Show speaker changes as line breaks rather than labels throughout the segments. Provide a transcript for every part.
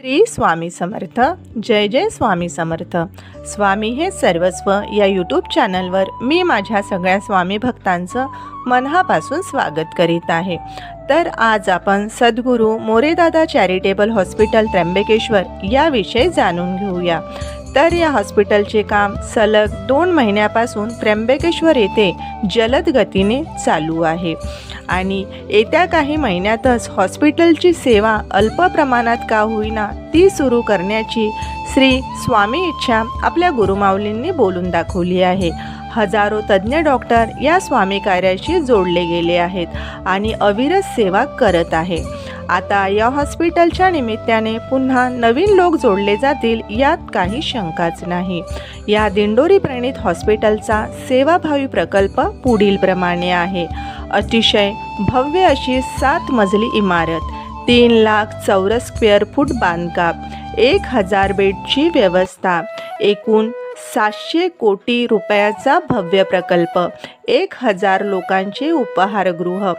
श्री स्वामी समर्थ. जय जय स्वामी समर्थ. स्वामी हे सर्वस्व या यूट्यूब चॅनलवर मी माझ्या सगळ्या स्वामी भक्तांचं मनापासून स्वागत करीत आहे. तर आज आपण सद्गुरू मोरेदादा चॅरिटेबल हॉस्पिटल त्र्यंबकेश्वर याविषयी जाणून घेऊया. तर या हॉस्पिटलचे काम सलग दोन महिन्यापासून त्र्यंबकेश्वर येथे जलद गतीने चालू आहे. आणि येत्या काही महिन्यातच हॉस्पिटलची सेवा अल्प प्रमाणात का होईना ती सुरू करण्याची श्री स्वामी इच्छा आपल्या गुरुमाऊलींनी बोलून दाखवली आहे. हजारो तज्ज्ञ डॉक्टर या स्वामी कार्याशी जोडले गेले आहेत आणि अविरत सेवा करत आहे. आता या हॉस्पिटलच्या निमित्ताने पुन्हा नवीन लोक जोडले जातील यात काही शंकाच नाही. या दिंडोरी प्रणित हॉस्पिटलचा सेवाभावी प्रकल्प पुढीलप्रमाणे आहे. अतिशय भव्य अशी सात मजली इमारत तीन लाख चौरस स्क्वेअर फूट बांधकाम एक हजार बेडची व्यवस्था एकूण सातशे कोटी रुपयाचा भव्य प्रकल्प एक हजार लोकांचे उपहारगृह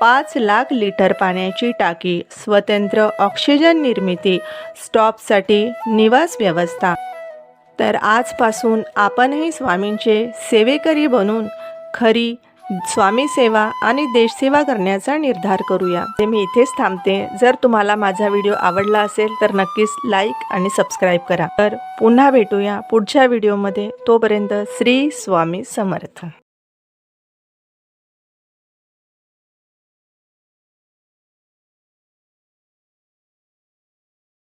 पाच लाख लिटर पाण्याची टाकी स्वतंत्र ऑक्सिजन निर्मिती स्टॉपसाठी निवास व्यवस्था. तर आजपासून आपणही स्वामींचे सेवेकरी बनून खरी स्वामी सेवा आणि देशसेवा करण्याचा निर्धार करूया. ते मी इथेच थांबते. जर तुम्हाला माझा व्हिडिओ आवडला असेल तर नक्कीच लाईक आणि सबस्क्राईब करा. तर पुन्हा भेटूया पुढच्या व्हिडिओमध्ये. तोपर्यंत श्री स्वामी समर्थ.